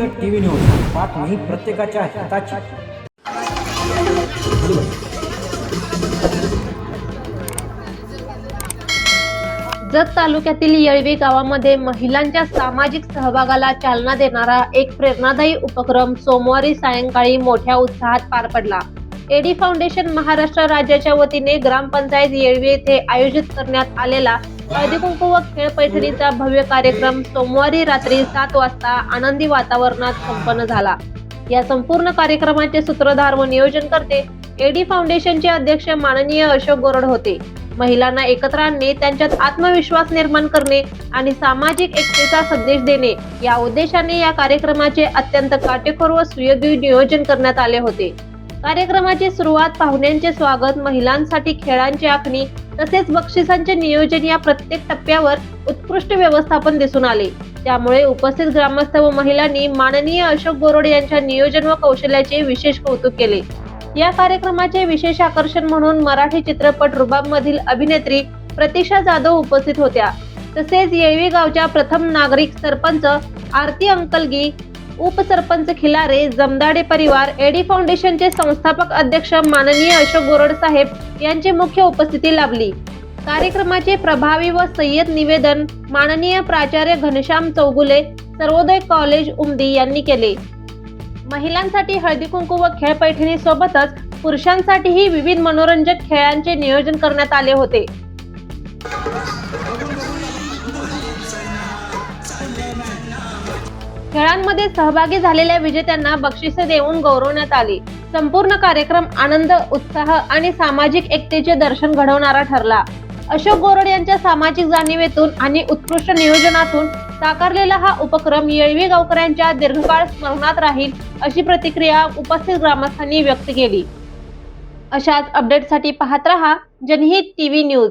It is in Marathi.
जनहित टीव्ही न्यूज बातमी प्रत्येकाच्या हिताची. जत तालुक्यातील येळवी गावामध्ये महिलांच्या सामाजिक सहभागाला चालना देणारा एक प्रेरणादायी उपक्रम सोमवारी सायंकाळी मोठ्या उत्साहात पार पडला. एडी फाउंडेशन महाराष्ट्र राज्याच्या वतीने ग्रामपंचायत येळवी येथे आयोजित करण्यात आलेला हळदीकुंकू व खेळ पैठणीचा भव्य कार्यक्रम सोमवारी रात्री सात वाजता आनंदी वातावरणात संपन्न झाला. या संपूर्ण कार्यक्रमाचे सूत्रधार व नियोजन करते एडी फाउंडेशनचे अध्यक्ष माननीय अशोक गोरड होते. महिलांना एकत्र आणणे त्यांच्यात आत्मविश्वास निर्माण करणे आणि सामाजिक एकतेचा संदेश देणे या उद्देशाने या कार्यक्रमाचे अत्यंत काटेकोर व सुयोग्य नियोजन करण्यात आले होते. कार्यक्रमाची सुरुवात पाहुण्यांचे स्वागत महिलांसाठी खेळांची आखणी तसेच बक्षिसांचे नियोजन या प्रत्येक टप्प्यावर उत्कृष्ट व्यवस्थापन दिसून आले. त्यामुळे उपस्थित ग्रामस्थ व महिलांनी माननीय अशोक बोरोडे यांच्या नियोजन व कौशल्याचे विशेष कौतुक केले. या कार्यक्रमाचे विशेष आकर्षण म्हणून मराठी चित्रपट रुबाब मधील अभिनेत्री प्रतीक्षा जाधव उपस्थित होत्या. तसेच येळवी गावच्या प्रथम नागरिक सरपंच आरती अंकलगी उपसरपंच खिलारे जमदाडे परिवार एडी फाउंडेशनचे संस्थापक अध्यक्ष माननीय अशोक गोरड साहेब यांची मुख्य उपस्थिती लाभली. कार्यक्रमाचे प्रभावी व सय्यद निवेदन माननीय प्राचार्य घनश्याम चौगुले सर्वोदय कॉलेज उमदी यांनी केले. महिलांसाठी हळदी कुंकू व खेळ पैठणी सोबतच पुरुषांसाठीही विविध मनोरंजक खेळांचे नियोजन करण्यात आले होते. खेळांमध्ये सहभागी झालेल्या विजेत्यांना बक्षिसे देऊन गौरवण्यात आली. संपूर्ण कार्यक्रम आनंद उत्साह आणि सामाजिक एकतेचे दर्शन घडवणारा ठरला. अशोक गोरड यांच्या सामाजिक जाणीवेतून आणि उत्कृष्ट नियोजनातून साकारलेला हा उपक्रम येळवी गावकऱ्यांच्या दीर्घकाळ स्मरणात राहील अशी प्रतिक्रिया उपस्थित ग्रामस्थांनी व्यक्त केली. अशाच अपडेटसाठी पाहत रहा Janhit TV news.